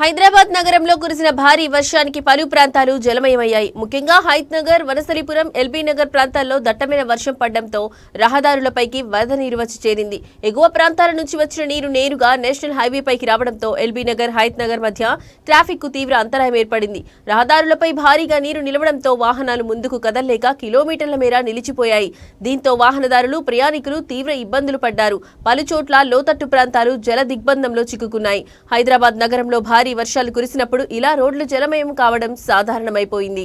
హైదరాబాద్ నగరంలో కురిసిన భారీ వర్షానికి పలు ప్రాంతాలు జలమయమయ్యాయి. ముఖ్యంగా హైత్నగర్ నగర్ ఎల్బీ నగర్ ప్రాంతాల్లో దట్టమైన వర్షం పడడంతో రహదారులపైకి వరద నీరు వచ్చి చేరింది. ఎగువ ప్రాంతాల నుంచి వచ్చిన నీరు నేరుగా నేషనల్ హైవేపైకి రావడంతో ఎల్బీ నగర్ హైత్ నగర్ మధ్య ట్రాఫిక్కు తీవ్ర అంతరాయం ఏర్పడింది. రహదారులపై భారీగా నీరు నిలవడంతో వాహనాలు ముందుకు కదలలేక కిలోమీటర్ల మేర నిలిచిపోయాయి. దీంతో వాహనదారులు ప్రయాణికులు తీవ్ర ఇబ్బందులు పడ్డారు. పలుచోట్ల లోతట్టు ప్రాంతాలు జల దిగ్బంధంలో చిక్కుకున్నాయి. హైదరాబాద్ నగరంలో భారీ భారీ వర్షాలు కురిసినప్పుడు ఇలా రోడ్లు జలమయం కావడం సాధారణమైపోయింది.